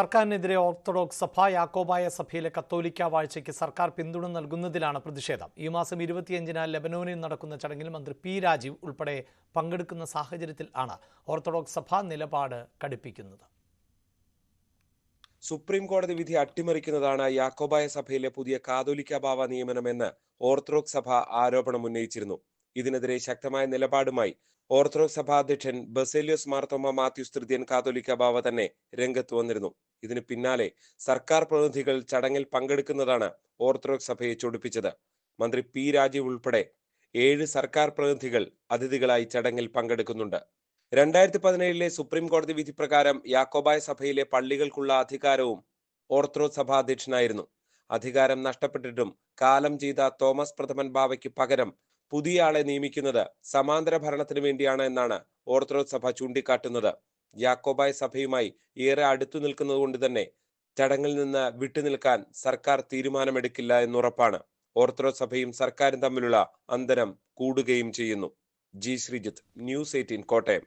സർക്കാരിനെതിരെ ഓർത്തഡോക്സ് സഭ യാക്കോബായ സഭയിലെ കത്തോലിക്ക വാഴ്ചയ്ക്ക് സർക്കാർ പിന്തുണ നൽകുന്നതിലാണ് പ്രതിഷേധം. ഈ മാസം ഇരുപത്തിയഞ്ചിന് ലെബനോനിൽ നടക്കുന്ന ചടങ്ങിൽ മന്ത്രി പി രാജീവ് ഉൾപ്പെടെ പങ്കെടുക്കുന്ന സാഹചര്യത്തിൽ ആണ് ഓർത്തഡോക്സ് സഭ നിലപാട് കടുപ്പിക്കുന്നത്. സുപ്രീം കോടതി വിധി അട്ടിമറിക്കുന്നതാണ് യാക്കോബായ സഭയിലെ പുതിയ കാതോലിക്ക ബാവ നിയമനമെന്ന് ഓർത്തഡോക്സ് സഭ ആരോപണം ഉന്നയിച്ചിരുന്നു. ഇതിനെതിരെ ശക്തമായ നിലപാടുമായി ഓർത്തഡോക്സ് സഭാ അധ്യക്ഷൻ ബസേലിയോസ് മാർത്തോമ മാത്യൂസ് തൃതീയൻ കാതോലിക്ക ബാവ തന്നെ രംഗത്ത് വന്നിരുന്നു. ഇതിന് പിന്നാലെ സർക്കാർ പ്രതിനിധികൾ ചടങ്ങിൽ പങ്കെടുക്കുന്നതാണ് ഓർത്തഡോക്സ് സഭയെ ചൊടിപ്പിച്ചത്. മന്ത്രി പി രാജീവ് ഉൾപ്പെടെ ഏഴ് സർക്കാർ പ്രതിനിധികൾ അതിഥികളായി ചടങ്ങിൽ പങ്കെടുക്കുന്നുണ്ട്. രണ്ടായിരത്തി പതിനേഴിലെ സുപ്രീം കോടതി വിധി പ്രകാരം യാക്കോബായ സഭയിലെ പള്ളികൾക്കുള്ള അധികാരവും ഓർത്തഡോക്സ് സഭാ അധ്യക്ഷനായിരുന്നു. അധികാരം നഷ്ടപ്പെട്ടിട്ടും കാലം ചെയ്ത തോമസ് പ്രഥമൻ ബാവയ്ക്ക് പകരം പുതിയ ആളെ നിയമിക്കുന്നത് സമാന്തര ഭരണത്തിന് വേണ്ടിയാണ് എന്നാണ് ഓർത്തഡോക്സ് സഭ ചൂണ്ടിക്കാട്ടുന്നത്. യാക്കോബായ സഭയുമായി ഏറെ അടുത്തു നിൽക്കുന്നതുകൊണ്ട് തന്നെ ചടങ്ങിൽ നിന്ന് വിട്ടുനിൽക്കാൻ സർക്കാർ തീരുമാനമെടുക്കില്ല എന്നുറപ്പാണ് ഓർത്തഡോക്സ് സഭയും സർക്കാരും തമ്മിലുള്ള അന്തരം കൂടുകയും ചെയ്യുന്നു. G Sreejith news eighteen Kottayam.